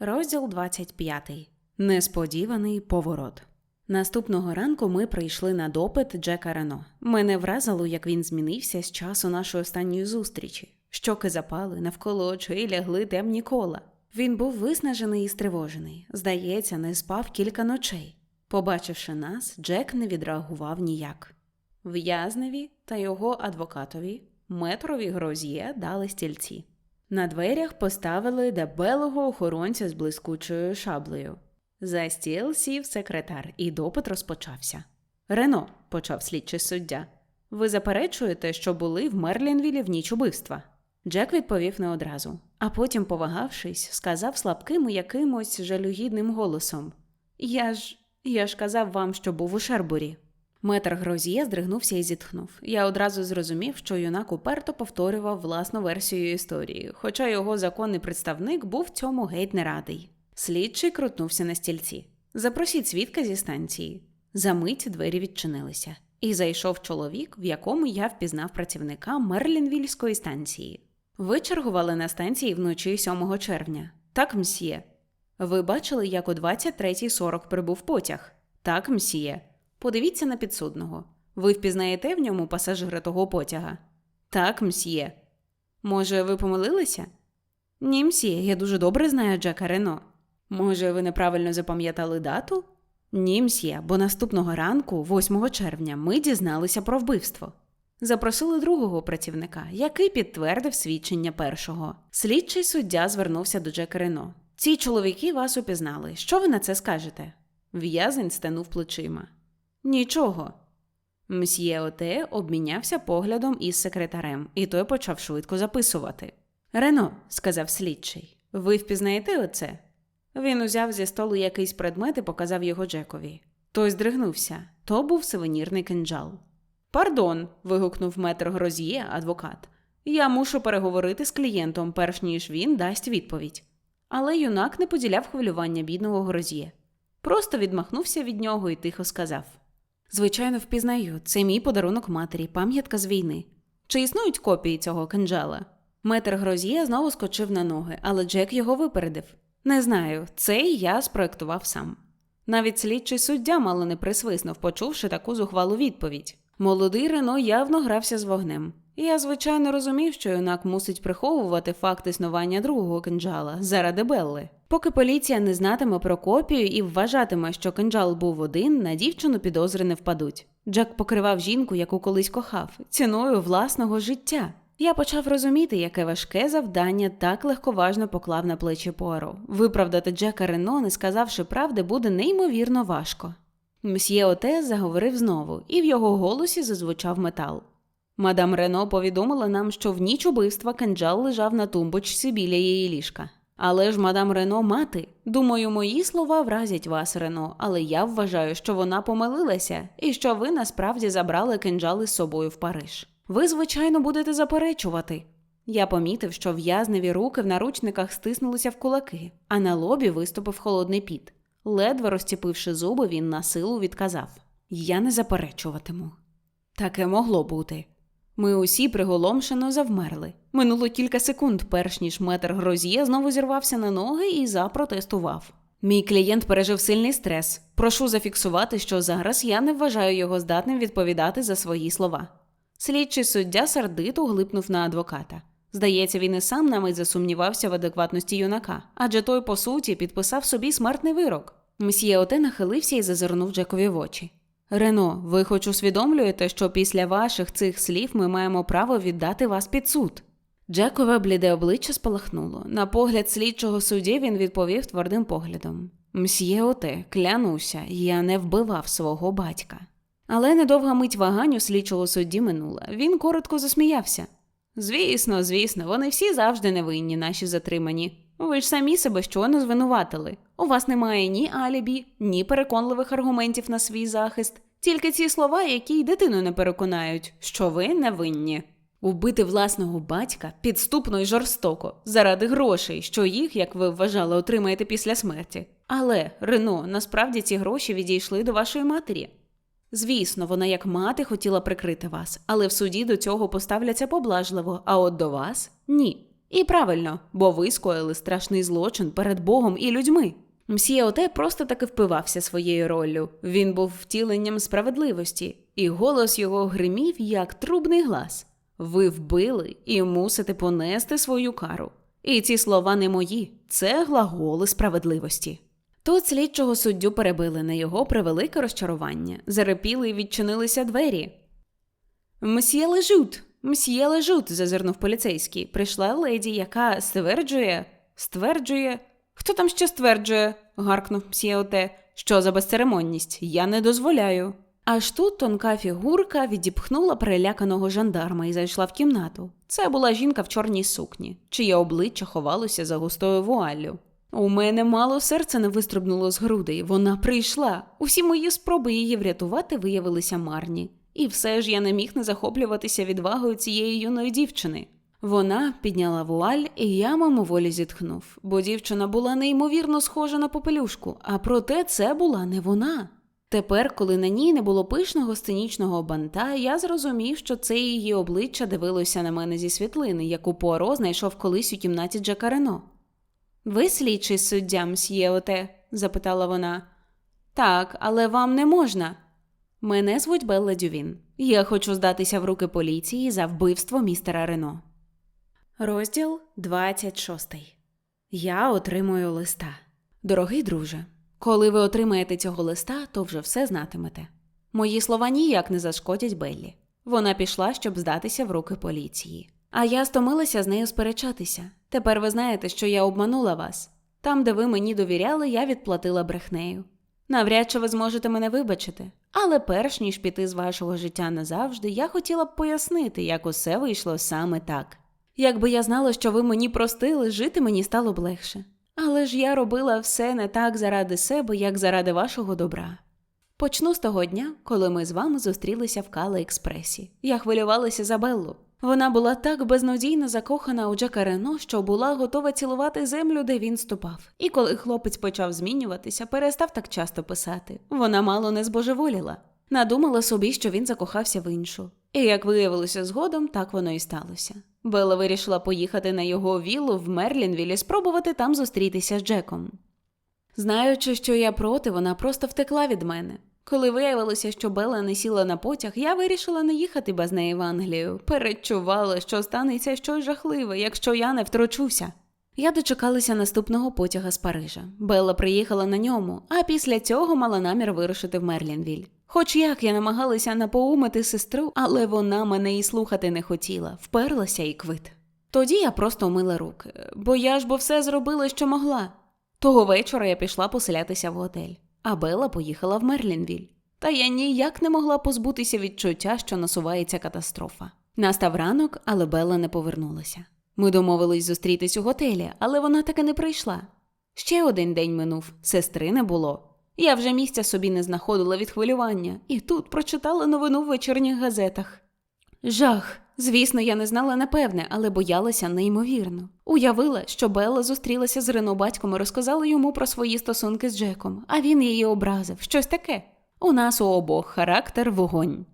Розділ 25. Несподіваний поворот. Наступного ранку ми прийшли на допит Джека Рено. Мене вразило, як він змінився з часу нашої останньої зустрічі. Щоки запали, навколо очей лягли темні кола. Він був виснажений і стривожений. Здається, не спав кілька ночей. Побачивши нас, Джек не відреагував ніяк. В'язневі та його адвокатові метрові гроз'є дали стільці. На дверях поставили дебелого охоронця з блискучою шаблею. За стіл сів секретар, і допит розпочався. Рено, почав слідчий суддя. Ви заперечуєте, що були в Мерлінвілі в ніч убивства? Джек відповів не одразу, а потім, повагавшись, сказав слабким якимось жалюгідним голосом: Я ж я ж казав вам, що був у Шербурі. Метр Грозіє здригнувся і зітхнув. Я одразу зрозумів, що юнак уперто повторював власну версію історії, хоча його законний представник був цьому геть не радий. Слідчий крутнувся на стільці. Запросіть свідка зі станції. Замить двері відчинилися, і зайшов чоловік, в якому я впізнав працівника Мерлінвільської станції. Ви чергували на станції вночі 7 червня. Так, мсьє. Ви бачили, як о 23.40 прибув потяг? Так, мсьє. Подивіться на підсудного. Ви впізнаєте в ньому пасажира того потяга? Так, мсьє. Може, ви помилилися? Ні, мсьє, я дуже добре знаю Джека Рено. Може, ви неправильно запам'ятали дату? Ні, мсьє, бо наступного ранку, 8 червня, ми дізналися про вбивство. Запросили другого працівника, який підтвердив свідчення першого. Слідчий суддя звернувся до Джека Рено. Ці чоловіки вас упізнали. Що ви на це скажете? В'язень стенув плечима. Нічого. Мсьє Оте обмінявся поглядом із секретарем, і той почав швидко записувати. Рено, сказав слідчий, ви впізнаєте оце? Він узяв зі столу якийсь предмет і показав його Джекові. Той здригнувся. То був сувенірний кинджал. Пардон. вигукнув метр Грозіє, адвокат. Я мушу переговорити з клієнтом, перш ніж він дасть відповідь. Але юнак не поділяв хвилювання бідного Грозіє. Просто відмахнувся від нього і тихо сказав: Звичайно, впізнаю, це мій подарунок матері, пам'ятка з війни. Чи існують копії цього кинджала? Метр Грозіє знову скочив на ноги, але Джек його випередив. Не знаю, цей я спроектував сам. Навіть слідчий суддя мало не присвиснув, почувши таку зухвалу відповідь. Молодий Рено явно грався з вогнем. Я, звичайно, розумів, що юнак мусить приховувати факт існування другого кинджала заради Белли. Поки поліція не знатиме про копію і вважатиме, що кинджал був один, на дівчину підозри не впадуть. Джек покривав жінку, яку колись кохав, ціною власного життя. Я почав розуміти, яке важке завдання так легковажно поклав на плечі Пуаро. Виправдати Джека Рено, не сказавши правди, буде неймовірно важко. Мсьє Оте заговорив знову, і в його голосі зазвучав метал. Мадам Рено повідомила нам, що в ніч убивства кинджал лежав на тумбочці біля її ліжка. Але ж мадам Рено мати. Думаю, мої слова вразять вас, Рено, але я вважаю, що вона помилилася і що ви насправді забрали кинджали з собою в Париж. Ви, звичайно, будете заперечувати. Я помітив, що в'язневі руки в наручниках стиснулися в кулаки, а на лобі виступив холодний піт. Ледве розціпивши зуби, він на силу відказав: Я не заперечуватиму. Таке могло бути. Ми усі приголомшено завмерли. Минуло кілька секунд, перш ніж метр Грозіє знову зірвався на ноги і запротестував. Мій клієнт пережив сильний стрес. Прошу зафіксувати, що зараз я не вважаю його здатним відповідати за свої слова. Слідчий суддя сердито глипнув на адвоката. Здається, він і сам на мить засумнівався в адекватності юнака, адже той, по суті, підписав собі смертний вирок. Мсьє Оте нахилився і зазирнув Джекові в очі. Рено, ви хоч усвідомлюєте, що після ваших цих слів ми маємо право віддати вас під суд. Джекове бліде обличчя спалахнуло. На погляд слідчого судді він відповів твердим поглядом: Мсьє Оте, клянуся, я не вбивав свого батька. Але недовга мить вагань у слідчого судді минула. Він коротко засміявся. Звісно, звісно, вони всі завжди невинні, наші затримані. Ви ж самі себе щойно звинуватили. У вас немає ні алібі, ні переконливих аргументів на свій захист, тільки ці слова, які й дитину не переконають, що ви невинні. Убити власного батька підступно й жорстоко, заради грошей, що їх, як ви вважали, отримаєте після смерті. Але, Рено, насправді ці гроші відійшли до вашої матері. Звісно, вона як мати хотіла прикрити вас, але в суді до цього поставляться поблажливо, а от до вас ні. І правильно, бо ви скоїли страшний злочин перед Богом і людьми. Мсьє Оте просто таки впивався своєю роллю. Він був втіленням справедливості, і голос його гримів, як трубний глас. Ви вбили і мусите понести свою кару. І ці слова не мої, це глаголи справедливості. Тут слідчого суддю перебили на його превелике розчарування, зарепіли і відчинилися двері. Мсьє лежут, мсьє лежут, зазирнув поліцейський. Прийшла леді, яка стверджує, стверджує. Хто там ще стверджує? гаркнув мсьє Оте. Що за безцеремонність? Я не дозволяю. Аж тут тонка фігурка відіпхнула переляканого жандарма і зайшла в кімнату. Це була жінка в чорній сукні, чиє обличчя ховалося за густою вуаллю. У мене мало серце не вистрибнуло з грудей. Вона прийшла. Усі мої спроби її врятувати виявилися марні. І все ж я не міг не захоплюватися відвагою цієї юної дівчини. Вона підняла вуаль, і я мимоволі зітхнув, бо дівчина була неймовірно схожа на попелюшку, а проте це була не вона. Тепер, коли на ній не було пишного сценічного банта, я зрозумів, що це її обличчя дивилося на мене зі світлини, яку Пуаро знайшов колись у кімнаті Джека Рено. Ви слідчий суддя, мсьє Оте? запитала вона. Так, але вам не можна. Мене звуть Белла Дювін. Я хочу здатися в руки поліції за вбивство містера Рено. Розділ 26. Я отримую листа. Дорогий друже, коли ви отримаєте цього листа, то вже все знатимете. Мої слова ніяк не зашкодять Беллі. Вона пішла, щоб здатися в руки поліції. А я стомилася з нею сперечатися. Тепер ви знаєте, що я обманула вас. Там, де ви мені довіряли, я відплатила брехнею. Навряд чи ви зможете мене вибачити, але перш ніж піти з вашого життя назавжди, я хотіла б пояснити, як усе вийшло саме так. Якби я знала, що ви мені простили, жити мені стало б легше. Але ж я робила все не так заради себе, як заради вашого добра. Почну з того дня, коли ми з вами зустрілися в Кала Експресі. Я хвилювалася за Беллу. Вона була так безнадійно закохана у Джека Рено, що була готова цілувати землю, де він ступав. І коли хлопець почав змінюватися, перестав так часто писати. Вона мало не збожеволіла. Надумала собі, що він закохався в іншу. І як виявилося згодом, так воно і сталося. Белла вирішила поїхати на його віллу в Мерлінвілі, спробувати там зустрітися з Джеком. Знаючи, що я проти, вона просто втекла від мене. Коли виявилося, що Белла не сіла на потяг, я вирішила не їхати без неї в Англію. Передчувала, що станеться щось жахливе, якщо я не втручуся. Я дочекалася наступного потяга з Парижа. Белла приїхала на ньому, а після цього мала намір вирушити в Мерлінвіль. Хоч як я намагалася напоумити сестру, але вона мене і слухати не хотіла, вперлася і квит. Тоді я просто умила руки, бо я ж бо все зробила, що могла. Того вечора я пішла поселятися в готель, а Белла поїхала в Мерлінвіль. Та я ніяк не могла позбутися відчуття, що насувається катастрофа. Настав ранок, але Белла не повернулася. Ми домовились зустрітись у готелі, але вона таки не прийшла. Ще один день минув, сестри не було. Я вже місця собі не знаходила від хвилювання, і тут прочитала новину в вечірніх газетах. Жах. Звісно, я не знала напевне, але боялася неймовірно. Уявила, що Белла зустрілася з Рено батьком і розказала йому про свої стосунки з Джеком, а він її образив. Щось таке. У нас у обох характер вогонь.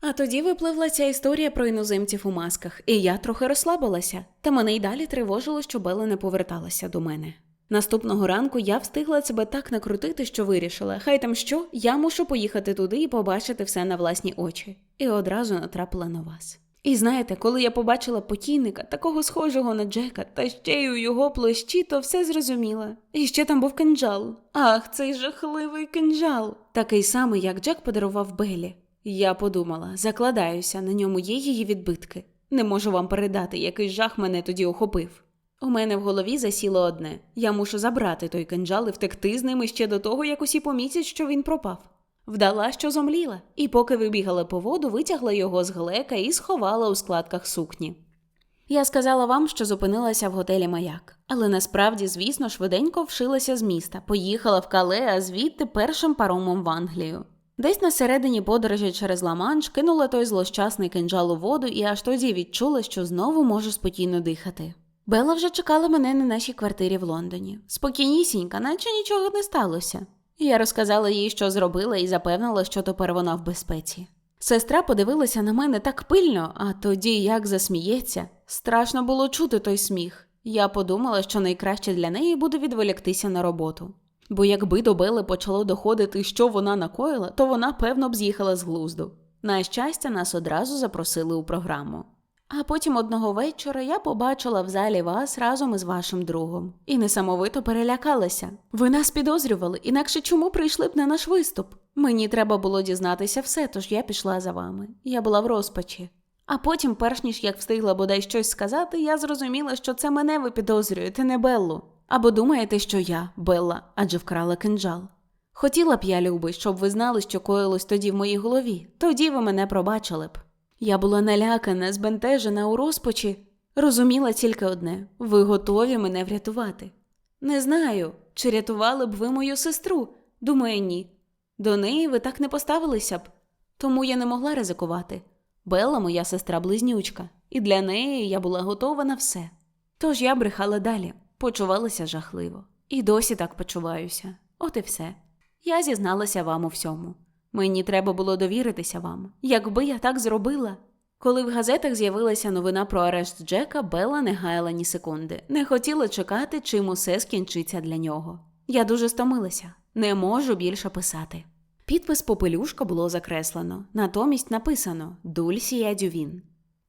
А тоді випливла ця історія про іноземців у масках, і я трохи розслабилася, та мене й далі тривожило, що Белла не поверталася до мене. Наступного ранку я встигла себе так накрутити, що вирішила, хай там що, я мушу поїхати туди і побачити все на власні очі. І одразу натрапила на вас. І знаєте, коли я побачила покійника, такого схожого на Джека, та ще й у його площі, то все зрозуміла. І ще там був кинджал. Ах, цей жахливий кинджал! Такий самий, як Джек подарував Белі. Я подумала, закладаюся, на ньому є її відбитки. Не можу вам передати, який жах мене тоді охопив. У мене в голові засіло одне я мушу забрати той кинджал і втекти з ними ще до того, як усі помітять, що він пропав. Вдала, що зомліла, і поки вибігала по воду, витягла його з глека і сховала у складках сукні. Я сказала вам, що зупинилася в готелі маяк, але насправді, звісно, швиденько вшилася з міста, поїхала в кале, а звідти першим паромом в Англію. Десь на середині подорожі через Ла-Манш кинула той злощасний кинджал у воду і аж тоді відчула, що знову можу спокійно дихати. Белла вже чекала мене на нашій квартирі в Лондоні. Спокійнісінька, наче нічого не сталося. Я розказала їй, що зробила, і запевнила, що тепер вона в безпеці. Сестра подивилася на мене так пильно, а тоді як засміється. Страшно було чути той сміх. Я подумала, що найкраще для неї буде відволіктися на роботу. Бо якби до Бели почало доходити, що вона накоїла, то вона, певно, б з'їхала з глузду. На щастя, нас одразу запросили у програму. А потім одного вечора я побачила в залі вас разом із вашим другом і несамовито перелякалася. Ви нас підозрювали, інакше чому прийшли б на наш виступ? Мені треба було дізнатися все, тож я пішла за вами. Я була в розпачі. А потім, перш ніж як встигла бодай щось сказати, я зрозуміла, що це мене ви підозрюєте, не Беллу. Або думаєте, що я Белла, адже вкрала кинджал. Хотіла б я, Люби, щоб ви знали, що коїлось тоді в моїй голові. Тоді ви мене пробачили б. Я була налякана, збентежена у розпачі. Розуміла тільки одне ви готові мене врятувати. Не знаю, чи рятували б ви мою сестру. Думаю, ні. До неї ви так не поставилися б, тому я не могла ризикувати. Белла моя сестра близнючка, і для неї я була готова на все. Тож я брехала далі, почувалася жахливо. І досі так почуваюся. От і все. Я зізналася вам у всьому. Мені треба було довіритися вам. Якби я так зробила. Коли в газетах з'явилася новина про арешт Джека, Белла не гаяла ні секунди, не хотіла чекати, чим усе скінчиться для нього. Я дуже стомилася, не можу більше писати. Підпис попелюшка було закреслено, натомість написано Дульсія Дювін.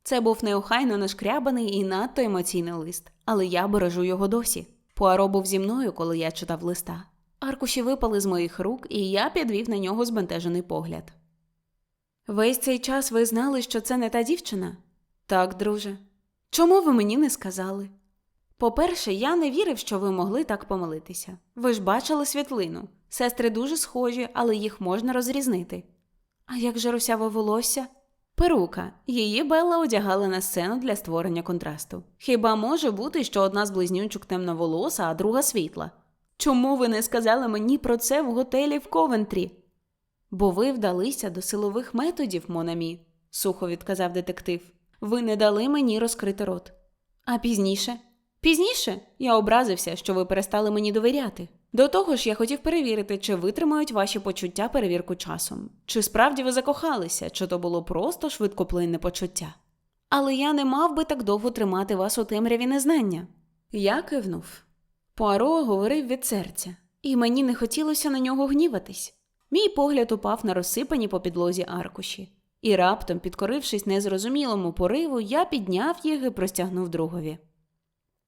Це був неохайно нашкрябаний і надто емоційний лист, але я бережу його досі. Пуаро був зі мною, коли я читав листа. Аркуші випали з моїх рук, і я підвів на нього збентежений погляд. Весь цей час ви знали, що це не та дівчина? Так, друже. Чому ви мені не сказали? По-перше, я не вірив, що ви могли так помилитися. Ви ж бачили світлину. Сестри дуже схожі, але їх можна розрізнити. А як же русяве волосся? Перука. Її Белла одягала на сцену для створення контрасту. Хіба може бути, що одна з близнючок темноволоса, а друга світла? Чому ви не сказали мені про це в готелі в Ковентрі? Бо ви вдалися до силових методів, Монамі, сухо відказав детектив. Ви не дали мені розкрити рот. А пізніше? Пізніше я образився, що ви перестали мені довіряти. До того ж, я хотів перевірити, чи витримають ваші почуття перевірку часом, чи справді ви закохалися, чи то було просто швидкоплинне почуття. Але я не мав би так довго тримати вас у темряві незнання. Я кивнув. Пуаро говорив від серця, і мені не хотілося на нього гніватись. Мій погляд упав на розсипані по підлозі аркуші, і раптом, підкорившись незрозумілому пориву, я підняв їх і простягнув другові.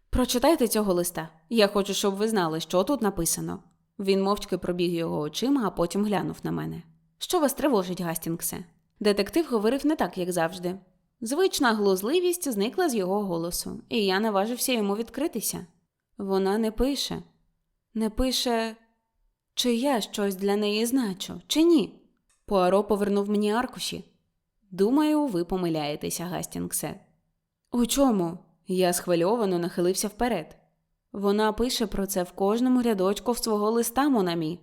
Прочитайте цього листа. Я хочу, щоб ви знали, що тут написано. Він мовчки пробіг його очима, а потім глянув на мене. Що вас тривожить, Гастінгсе? Детектив говорив не так, як завжди. Звична глузливість зникла з його голосу, і я наважився йому відкритися. Вона не пише, не пише, чи я щось для неї значу, чи ні. Пуаро повернув мені аркуші. Думаю, ви помиляєтеся, Гастінгсе. У чому? Я схвильовано нахилився вперед. Вона пише про це в кожному рядочку в свого листа Монамі.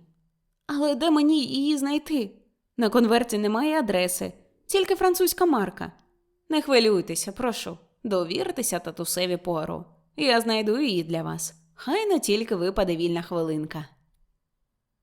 Але де мені її знайти? На конверті немає адреси, тільки французька марка. Не хвилюйтеся, прошу, довіртеся татусеві Пуаро. Я знайду її для вас. Хай не тільки випаде вільна хвилинка.